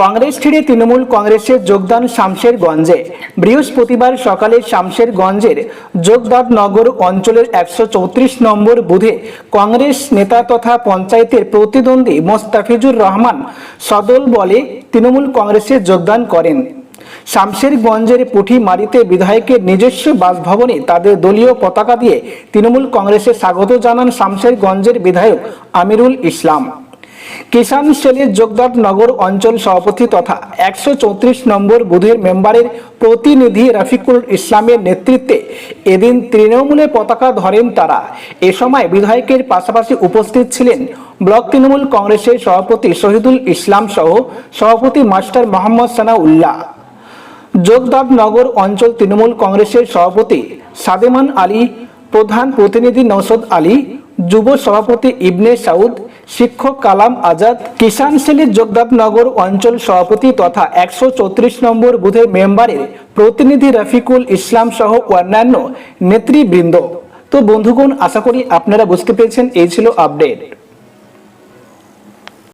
কংগ্রেস ছেড়ে তৃণমূল কংগ্রেসে যোগদান শামশেরগঞ্জে। বৃহস্পতিবার সকালে শামশেরগঞ্জের যোগদাননগর অঞ্চলের একশো চৌত্রিশ নম্বর বুধে কংগ্রেস নেতা তথা পঞ্চায়েতের প্রতিদ্বন্দ্বী মোস্তাফিজুর রহমান সদল বলে তৃণমূল কংগ্রেসে যোগদান করেন। শামশেরগঞ্জের পুঠিমারিতে বিধায়কের নিজস্ব বাসভবনে তাদের দলীয় পতাকা দিয়ে তৃণমূল কংগ্রেসে স্বাগত জানান শামশেরগঞ্জের বিধায়ক আমিরুল ইসলাম। কিষাণ সেলের যোগদান নগর অঞ্চল সভাপতি তথা একশো চৌত্রিশ নম্বর বুথের মেম্বারের প্রতিনিধি রফিকুল ইসলামের নেতৃত্বে এদিন তৃণমূলে পতাকা ধরেন তারা। এ সময় বিধায়কের পাশাপাশি উপস্থিত ছিলেন ব্লক তৃণমূল কংগ্রেসের সভাপতি শহীদুল ইসলাম সহ সভাপতি মাস্টার মোহাম্মদ সানা উল্লাহ সানাউল্লাহ যোগদাননগর অঞ্চল তৃণমূল কংগ্রেসের সভাপতি সাদেমান আলী, প্রধান প্রতিনিধি নৌসদ আলী, যুব সভাপতি ইবনে সাউদ শিক্ষক কালাম আজাদ কিষান শ্রেণির যোগদাবনগর অঞ্চল সভাপতি তথা একশো চৌত্রিশ নম্বর বুধের মেম্বারের প্রতিনিধি রফিকুল ইসলাম সহ অন্যান্য নেতৃবৃন্দ। তো বন্ধুগণ, আশা করি আপনারা বুঝতে পেরেছেন, এই ছিল আপডেট।